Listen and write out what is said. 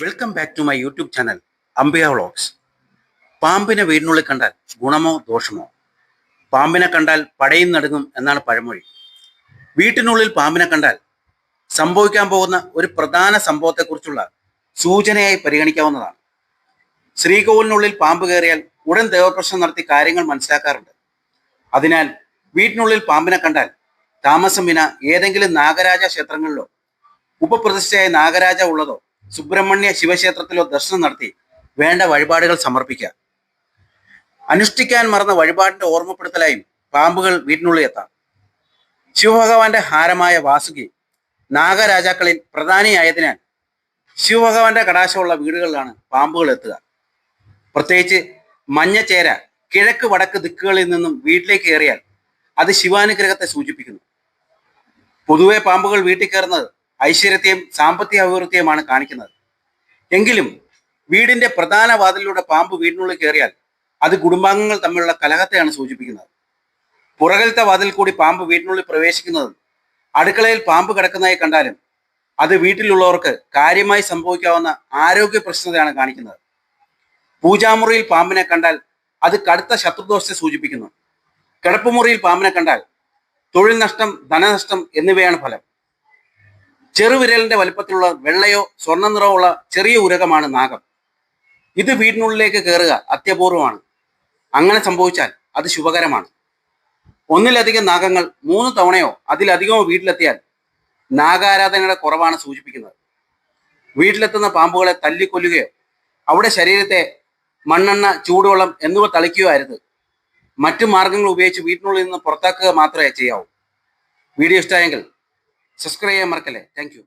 Welcome back to my YouTube channel Ambiya vlogs പാമ്പിനെ വീടിനുള്ളിൽ കണ്ടാൽ ഗുണമോ ദോഷമോ? പാമ്പിനെ കണ്ടാൽ പടയും നടുങ്ങും എന്നാണ് പഴമൊഴി. വീട്ടിനുള്ളിൽ പാമ്പിനെ കണ്ടാൽ സംഭവിക്കാൻ പോകുന്ന ഒരു പ്രധാന സംഭവത്തെക്കുറിച്ചുള്ള സൂചനയായി പരിഗണിക്കാവുന്നതാണ്. ശ്രീകോവിലിനുള്ളിൽ പാമ്പ് കയറിയാൽ ഉടൻ ദേവപ്രശ്നം നടത്തി കാര്യങ്ങൾ മനസ്സിലാക്കാറുണ്ട്. അതിനാൽ വീട്ടിനുള്ളിൽ പാമ്പിനെ കണ്ടാൽ താമസം വിന ഏതെങ്കിലും നാഗരാജ ക്ഷേത്രങ്ങളിലോ ഉപപ്രതിഷ്ഠയായ നാഗരാജ ഉള്ളതോ സുബ്രഹ്മണ്യ ശിവക്ഷേത്രത്തിലോ ദർശനം നടത്തി വേണ്ട വഴിപാടുകൾ സമർപ്പിക്കുക. അനുഷ്ഠിക്കാൻ മറന്ന വഴിപാടിന്റെ ഓർമ്മപ്പെടുത്തലായും പാമ്പുകൾ വീട്ടിനുള്ളിൽ എത്താം. ശിവഭഗവാന്റെ ഹാരമായ വാസുകി നാഗരാജാക്കളിൽ പ്രധാനിയായതിനാൽ ശിവഭഗവാന്റെ കടാശമുള്ള വീടുകളിലാണ് പാമ്പുകൾ എത്തുക. പ്രത്യേകിച്ച് മഞ്ഞച്ചേര കിഴക്ക് വടക്ക് ദിക്കുകളിൽ നിന്നും വീട്ടിലേക്ക് കയറിയാൽ അത് ശിവാനുഗ്രഹത്തെ സൂചിപ്പിക്കുന്നു. പൊതുവെ പാമ്പുകൾ വീട്ടിൽ കയറുന്നത് ഐശ്വര്യത്തെയും സാമ്പത്തിക അഭിവൃദ്ധിയുമാണ് കാണിക്കുന്നത്. എങ്കിലും വീടിന്റെ പ്രധാന വാതിലിലൂടെ പാമ്പ് വീടിനുള്ളിൽ കയറിയാൽ അത് കുടുംബാംഗങ്ങൾ തമ്മിലുള്ള കലഹത്തെയാണ് സൂചിപ്പിക്കുന്നത്. പുറകിലത്തെ വാതിൽ കൂടി പാമ്പ് വീടിനുള്ളിൽ പ്രവേശിക്കുന്നത് അടുക്കളയിൽ പാമ്പ് കിടക്കുന്നതായി കണ്ടാലും അത് വീട്ടിലുള്ളവർക്ക് കാര്യമായി സംഭവിക്കാവുന്ന ആരോഗ്യ പ്രശ്നതയാണ് കാണിക്കുന്നത്. പൂജാമുറിയിൽ പാമ്പിനെ കണ്ടാൽ അത് കടുത്ത ശത്രുദോഷത്തെ സൂചിപ്പിക്കുന്നു. കിടപ്പുമുറിയിൽ പാമ്പിനെ കണ്ടാൽ തൊഴിൽ നഷ്ടം ധനനഷ്ടം എന്നിവയാണ് ഫലം. ചെറുവിരലിന്റെ വലുപ്പത്തിലുള്ള വെള്ളയോ സ്വർണ നിറമോ ഉള്ള ചെറിയ ഉരകമാണ് നാഗം. ഇത് വീടിനുള്ളിലേക്ക് കയറുക അത്യപൂർവമാണ്. അങ്ങനെ സംഭവിച്ചാൽ അത് ശുഭകരമാണ്. ഒന്നിലധികം നാഗങ്ങൾ മൂന്ന് തവണയോ അതിലധികമോ വീട്ടിലെത്തിയാൽ നാഗാരാധനയുടെ കുറവാണ് സൂചിപ്പിക്കുന്നത്. വീട്ടിലെത്തുന്ന പാമ്പുകളെ തല്ലിക്കൊല്ലുകയോ അവിടെ ശരീരത്തെ മണ്ണെണ്ണ ചൂടുവെള്ളം എന്നിവ തളിക്കുകയോ അരുത് മറ്റു മാർഗങ്ങൾ ഉപയോഗിച്ച് വീട്ടിനുള്ളിൽ നിന്ന് പുറത്താക്കുക മാത്രമേ ചെയ്യാവൂ. വീഡിയോ ഇഷ്ടമായെങ്കിൽ சப்ஸ்கிரைபே மறக்கலை தேங்க்யூ